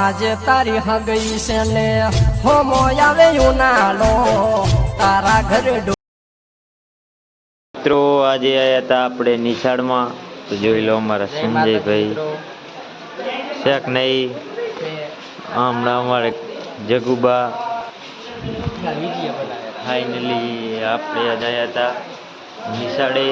આજે તારી હગઈ છે ને હોમો આવે ઉનાળો તારા ઘરે મિત્રો આજે આવ્યા હતા આપણે નિશાળમાં. તો જોઈ લો અમારા સંજયભાઈ. શેખ નહીં. હમણાં અમારે જગુબા ફાઇનલી આપણે આજે આવ્યા હતા નિશાળે.